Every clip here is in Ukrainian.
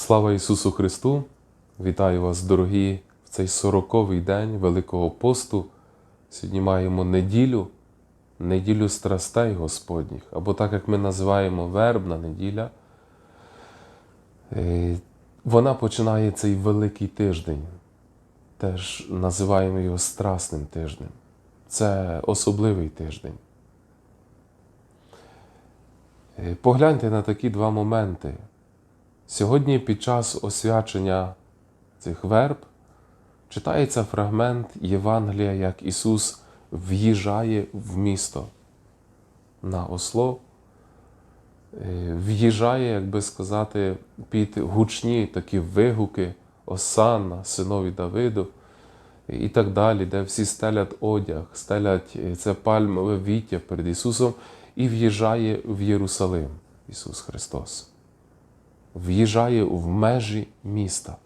Слава Ісусу Христу! Вітаю вас, дорогі, в цей сороковий день Великого посту. Сьогодні маємо неділю, неділю страстей Господніх, або так як ми називаємо вербна неділя. Е, Вона починає цей великий тиждень. Теж називаємо його страсним тижнем. Це особливий тиждень. Е, Погляньте на такі два моменти. Сьогодні під час освячення цих верб читається фрагмент Євангелія, як Ісус в'їжджає в місто. На осло, е, в'їжджає, як би сказати, під гучні такі вигуки Осанна, синові Давиду і так далі, де всі стелять одяг, стелять е, це пальмове віття перед Ісусом і в'їжджає в Єрусалим Ісус Христос в'їжджає в межі міста.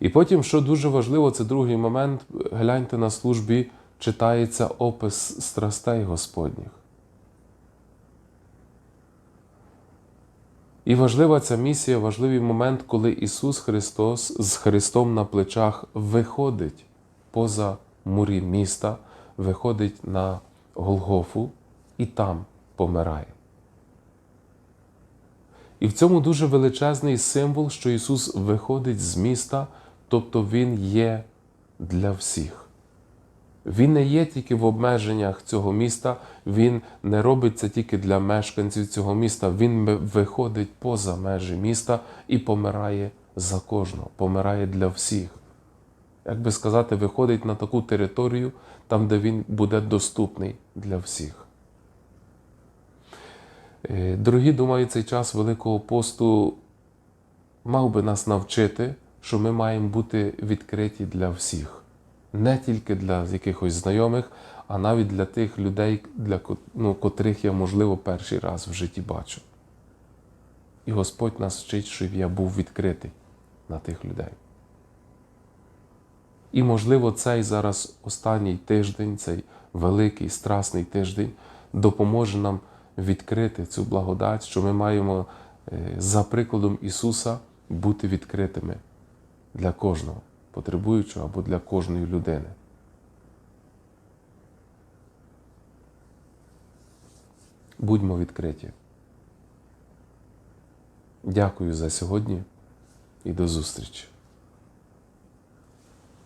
І потім, що дуже важливо, це другий момент, гляньте на службі, читається опис страстей Господніх. І важлива ця місія, важливий момент, коли Ісус Христос з Христом на плечах виходить поза мурі міста, виходить на Голгофу і там помирає. І в цьому дуже величезний символ, що Ісус виходить з міста, тобто Він є для всіх. Він не є тільки в обмеженнях цього міста, Він не робить це тільки для мешканців цього міста, Він виходить поза межі міста і помирає за кожного, помирає для всіх. Як би сказати, виходить на таку територію, там, де Він буде доступний для всіх. Е, Дорогі, думаю, цей час Великого посту мав би нас навчити, що ми маємо бути відкриті для всіх, не тільки для якихось знайомих, а навіть для тих людей, для ну, котрих я, можливо, перший раз в житті бачу. І Господь нас вчить, щоб я був відкритий на тих людей. І, можливо, цей зараз останній тиждень, цей великий страсний тиждень допоможе нам відкрити цю благодать, що ми маємо е, за прикладом Ісуса бути відкритими для кожного, потребуючого або для кожної людини. Будьмо відкриті. Дякую за сьогодні і до зустрічі.